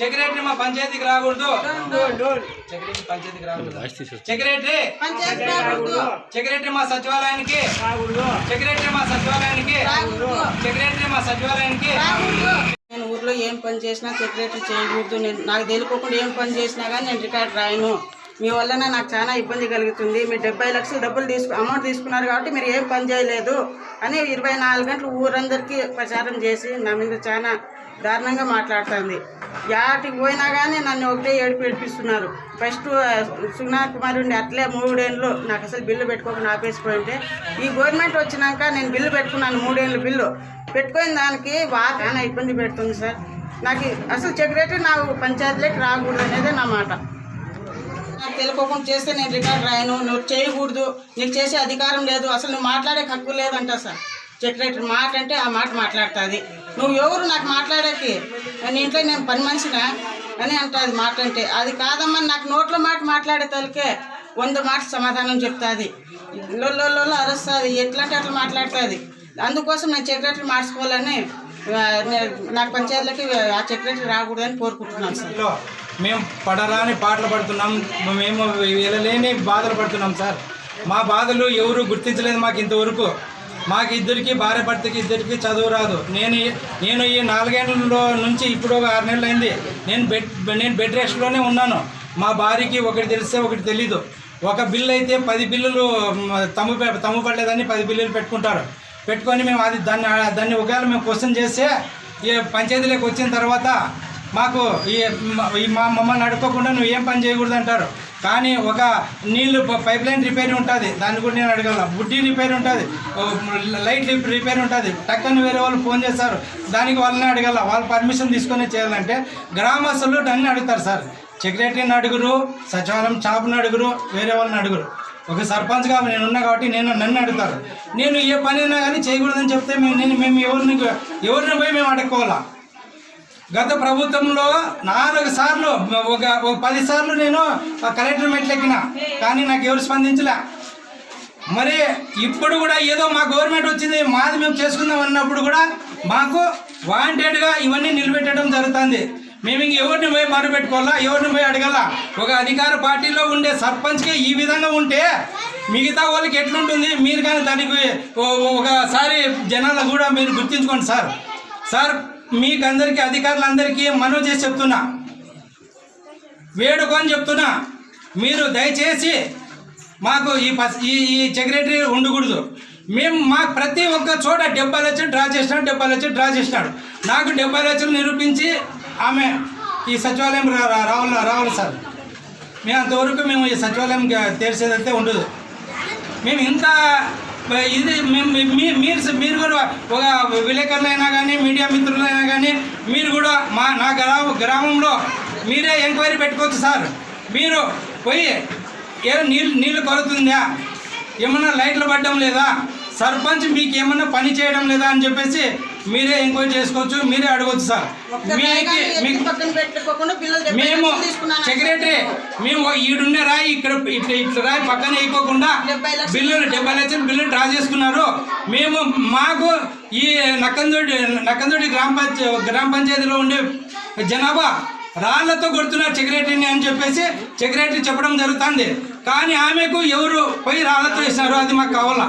Secretary మా పంచాయతీకి రాకూడదు. సెక్రటరీ పంచాయతీకి రాకూడదు. సెక్రటరీ సెక్రటరీ మా సచివాలయానికి సెక్రటరీ మా సచివాలయానికి సెక్రటరీ మా సచివాలయానికి. నేను ఊర్లో ఏం పని చేసినా సెక్రటరీ చేయకూడదు. నేను నాకు తెలియకోకుండా ఏం పని చేసినా కానీ నేను రికార్డ్ రాయను. మీ వలన నాకు చాలా ఇబ్బంది కలుగుతుంది. మీరు డెబ్బై లక్షలు డబ్బులు తీసుకు అమౌంట్ తీసుకున్నారు కాబట్టి మీరు ఏం పని చేయలేదు అని ఇరవై నాలుగు గంటలు ఊరందరికీ ప్రచారం చేసి నా మీద చాలా దారుణంగా మాట్లాడుతుంది. యాటికి పోయినా కానీ నన్ను ఒకటే ఏడుపు ఏడిపిస్తున్నారు. ఫస్ట్ సునా కుమార్ ఉండి అట్లే మూడేళ్ళు నాకు అసలు బిల్లు పెట్టుకోకుండా ఆపేసిపోయింటే ఈ గవర్నమెంట్ వచ్చినాక నేను బిల్లు పెట్టుకున్నాను మూడేళ్ళు బిల్లు. పెట్టుకున్న దానికి బాగా చాలా ఇబ్బంది పెడుతుంది సార్. నాకు అసలు సెక్రటరీ నాకు పంచాయతీలోకి రాకూడదు అనేదే నా మాట. నాకు తెలియకోకుండా చేస్తే నేను రికార్డ్ రాయను నువ్వు చేయకూడదు నీకు చేసే అధికారం లేదు అసలు నువ్వు మాట్లాడే హక్కు లేదంట సార్. సెక్రటరీ మాట అంటే ఆ మాట మాట్లాడుతుంది. నువ్వు ఎవరు నాకు మాట్లాడేకి? నీ ఇంట్లో నేను పని మనిషిన? అని అంటుంది మాట అంటే. అది కాదమ్మా నాకు నోట్లో మాట మాట్లాడే తలకే వంద మాట సమాధానం చెప్తుంది. లొల్లో అరుస్తుంది. ఎట్లా అంటే అట్లా మాట్లాడుతుంది? అందుకోసం నేను సెక్రటరీ మార్చుకోవాలని నాకు పంచాయతీలకి ఆ సెక్రటరీ రాకూడదని కోరుకుంటున్నాను సార్. మేము పడరాని పాటలు పడుతున్నాం. మేము వెళ్ళలేని బాధలు పడుతున్నాం సార్. మా బాధలు ఎవరు గుర్తించలేదు మాకు ఇంతవరకు. మాకు ఇద్దరికి భార్య భర్తకి ఇద్దరికి చదువు రాదు. నేను నేను ఈ నాలుగేళ్ళలో నుంచి ఇప్పుడు ఒక ఆరు నెలలు అయింది నేను బెడ్ నేను బెడ్ రెస్ట్లోనే ఉన్నాను. మా భార్యకి ఒకటి తెలిస్తే ఒకటి తెలీదు. ఒక బిల్లు అయితే పది బిల్లులు తమ్ము పె- తమ్ము పడలేదని పది బిల్లులు పెట్టుకుంటారు. పెట్టుకొని మేము అది దాన్ని దాన్ని ఒకవేళ మేము క్వశ్చన్ చేస్తే ఈ పంచాయతీలోకి వచ్చిన తర్వాత మాకు ఈ మా మమ్మల్ని అడుక్కోకుండా నువ్వు ఏం పని చేయకూడదు అంటారు. కానీ ఒక నీళ్ళు పైప్ లైన్ రిపేర్ ఉంటుంది. దాన్ని కూడా నేను అడగల. బుడ్డి రిపేర్ ఉంటుంది. లైట్ రిపేర్ ఉంటుంది. టక్కని వేరే వాళ్ళు ఫోన్ చేస్తారు. దానికి వాళ్ళని అడగల. వాళ్ళు పర్మిషన్ తీసుకొని చేయాలంటే గ్రామస్తులు అన్ని అడుగుతారు సార్. సెక్రటరీని అడుగురు సచివాలయం షాప్ని అడుగురు వేరే వాళ్ళని అడుగురు. ఒక సర్పంచ్గా నేను ఉన్నా కాబట్టి నేను నన్ను అడుగుతారు. నేను ఏ పని అయినా కానీ చేయకూడదని చెప్తే మేము నేను మేము ఎవరిని ఎవరిని పోయి మేము అడుక్కోవాలా? గత ప్రభుత్వంలో నాలుగు సార్లు ఒక ఒక పది సార్లు నేను కలెక్టర్ మెట్లెక్కిన కానీ నాకు ఎవరు స్పందించలే. మరి ఇప్పుడు కూడా ఏదో మా గవర్నమెంట్ వచ్చింది మాది మేము చేసుకుందాం అన్నప్పుడు కూడా మాకు వాంటెడ్గా ఇవన్నీ నిలబెట్టడం జరుగుతుంది. మేము ఇంక ఎవరిని పోయి మరుపెట్టుకోవాలా ఎవరిని పోయి అడగాల? ఒక అధికార పార్టీలో ఉండే సర్పంచ్కి ఈ విధంగా ఉంటే మిగతా వాళ్ళకి ఎట్లుంటుంది? మీరు కానీ దానికి ఓ- ఒకసారి జనాలు కూడా మీరు గుర్తించుకోండి సార్. సార్ మీకు అందరికీ అధికారులందరికీ మనవి చేసి చెప్తున్నా. వేడుకొని చెప్తున్నా. మీరు దయచేసి మాకు ఈ ఈ ఈ సెక్రటరీ ఉండకూడదు. మేము మా ప్రతి ఒక్క చోట డెబ్బై లక్షలు డ్రా చేసినాడు డెబ్బై లక్షలు డ్రా చేసినాడు. నాకు డెబ్బై లక్షలు నిరూపించి ఆమె ఈ సచివాలయం రావాలి రావాలి సార్. మేము అంతవరకు మేము ఈ సచివాలయం తెరిచేదైతే ఉండదు. మేము ఇంత ఇది మేము మీ- మీరు మీరు కూడా ఒక విలేకరులైనా కానీ మీడియా మిత్రులైనా కానీ మీరు కూడా మా నా గ్రామ గ్రామంలో మీరే ఎంక్వైరీ పెట్టుకోవచ్చు సార్. మీరు పోయి ఏ నీళ్ళు నీళ్ళు కొరుతుందా ఏమన్నా లైట్లు పడడం లేదా? సర్పంచ్ మీకు ఏమన్నా పని చేయడం లేదా అని చెప్పేసి మీరే ఎంక్వైరీ చేసుకోవచ్చు మీరే అడగవచ్చు సార్. మేము సెక్రటరీ మేము ఈడుండే రాయి ఇక్కడ ఇట్లా రాయి పక్కన వేయకోకుండా బిల్లులు డెబ్బై లక్షలు బిల్లులు డ్రా చేసుకున్నారు. మేము మాకు ఈ నక్కందోడి నక్కందోడి గ్రామ పంచ గ్రామ పంచాయతీలో ఉండే జనాభా రాళ్ళతో కొడుతున్నారు సెక్రటరీని అని చెప్పేసి సెక్రటరీ చెప్పడం జరుగుతుంది. కానీ ఆమెకు ఎవరు పోయి రాళ్ళతో వేసినారు అది మాకు కావాలా?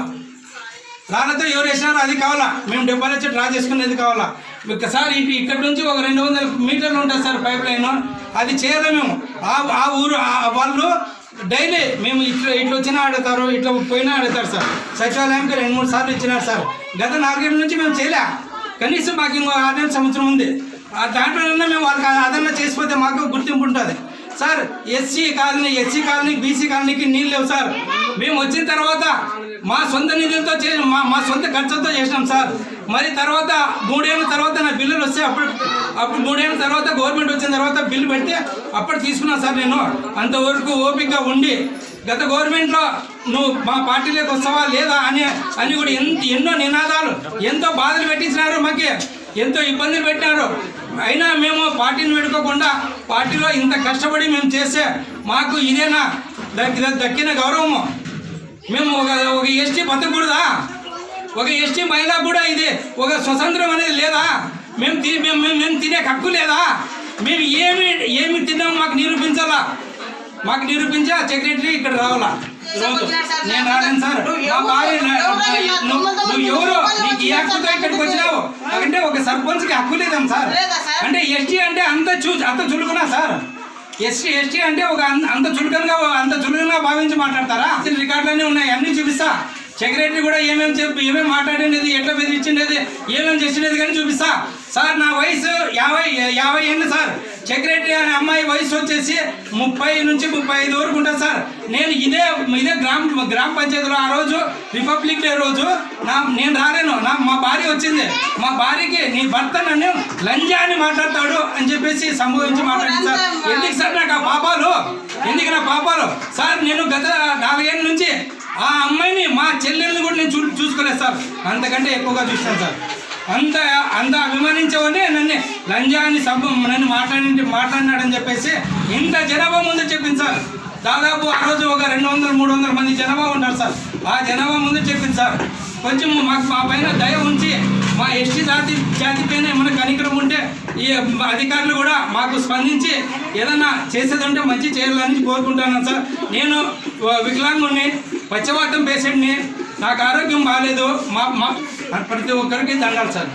రాళ్ళతో ఎవరు వేసినారో అది కావాలా? మేము డెబ్బై లక్షలు డ్రా చేసుకునేది కావాలా? ఒకసారి ఇటు ఇక్కడ నుంచి ఒక రెండు వందల మీటర్లు ఉంటుంది సార్ పైప్ లైన్. అది చేయాలి మేము? ఆ ఆ ఊరు వాళ్ళు డైలీ మేము ఇట్లా ఇట్లా వచ్చినా ఆడతారు ఇట్లా పోయినా ఆడతారు సార్. సచివాలయంకి రెండు మూడు సార్లు ఇచ్చినారు సార్. గత నాలుగేళ్ళ నుంచి మేము చేయలే. కనీసం మాకు ఇంకో ఆరు సంవత్సరం ఉంది. ఆ దాంట్లోనే మేము వాళ్ళకి అదన్నా చేసిపోతే మాకు గుర్తింపు ఉంటుంది. Sir SC colony SC colony BC కాలనీకి నీళ్ళు లేవు సార్. మేము వచ్చిన తర్వాత మా సొంత నిధులతో చేసి మా మా సొంత ఖర్చులతో చేసినాం సార్. మరి తర్వాత మూడేళ్ళ తర్వాత నా బిల్లులు వస్తే అప్పుడు అప్పుడు మూడేళ్ళ తర్వాత గవర్నమెంట్ వచ్చిన తర్వాత బిల్లు పెడితే అప్పుడు తీసుకున్నాను సార్ నేను. అంతవరకు ఓపికగా ఉండి గత గవర్నమెంట్లో నువ్వు మా పార్టీలోకి వస్తావా లేదా అని అని కూడా ఎంత ఎన్నో నినాదాలు ఎంతో బాధలు పెట్టించినారు మాకు ఎంతో ఇబ్బందులు పెట్టినారు. అయినా మేము పార్టీని పెట్టుకోకుండా పార్టీలో ఇంత కష్టపడి మేము చేస్తే మాకు ఇదేనా? దక్కిన గౌరవము. మేము ఒక ఒక ఎస్టీ బతకూడదా ఒక ఎస్టీ మహిళ కూడా ఇది ఒక స్వతంత్రం అనేది లేదా? మేము మేము మేము- తినే హక్కు లేదా? మేము ఏమి ఏమి తిన్నాము మాకు నిరూపించాలా? మాకు నిరూపించా సెక్రటరీ ఇక్కడ రావాలా? నేను రాలేను సార్. మా భార్య నువ్వు ఎవరు? నీకు ఏ హక్కుతో ఇక్కడికి వచ్చినావు? అంటే ఒక సర్పంచ్కి హక్కు లేదాం సార్? అంటే ఎస్టీ అంటే అంత చూ అంత చులుకున్నా సార్? ఎస్టీ ఎస్టీ అంటే ఒక అంత చులకనగా అంత చులకనగా భావించి మాట్లాడతారా? రికార్డులన్నీ ఉన్నాయి అన్ని చూపిస్తా. సెక్రటరీ కూడా ఏమేమి చెప్పి ఏమేమి మాట్లాడినది ఎట్లా బెదిరించినది ఏమేమి చేసినది కానీ చూపిస్తా. సార్ నా వయసు యాభై యాభై ఏళ్ళు సార్. సెక్రటరీ అనే అమ్మాయి వయసు వచ్చేసి ముప్పై నుంచి ముప్పై ఐదు వరకు ఉంటుంది సార్. నేను ఇదే ఇదే గ్రామ గ్రామ పంచాయతీలో ఆ రోజు రిపబ్లిక్ డే రోజు నా నేను రాలేను. నా మా భార్య వచ్చింది. మా భార్యకి నీ భర్త నన్ను లంజా అని మాట్లాడతాడు అని చెప్పేసి సంబోధించి మాట్లాడింది సార్. ఎందుకు సార్ నాకు ఆ పాపాలు? ఎందుకు నా పాపాలు సార్ నేను గత నాలుగేళ్ళ నుంచి ఆ అమ్మాయిని మా చెల్లెల్ని కూడా నేను చూ చూసుకోలేదు సార్. అంతకంటే ఎక్కువగా చూస్తాను సార్. అంత అంత అభిమానించవని నన్ను. లంజాన్ని సభ నన్ను మాట్లాడి మాట్లాడినాడని చెప్పేసి ఇంత జనాభా ముందు చెప్పింది సార్. దాదాపు ఆ రోజు ఒక రెండు వందల మూడు వందల మంది జనాభా ఉంటారు సార్. ఆ జనాభా ముందు చెప్పింది సార్. కొంచెం మాకు మా పైన దయ ఉంచి మా ఎస్టీ జాతి జాతి పైన ఏమైనా కనికరం ఉంటే ఈ అధికారులు కూడా మాకు స్పందించి ఏదైనా చేసేది ఉంటే మంచి చేయాలని కోరుకుంటున్నాను సార్. నేను వికలాంగుని పచ్చవాతం పేషెంట్ని నాకు ఆరోగ్యం బాగాలేదు మా మా ప్రతి ఒక్కరికి దండాలి సార్.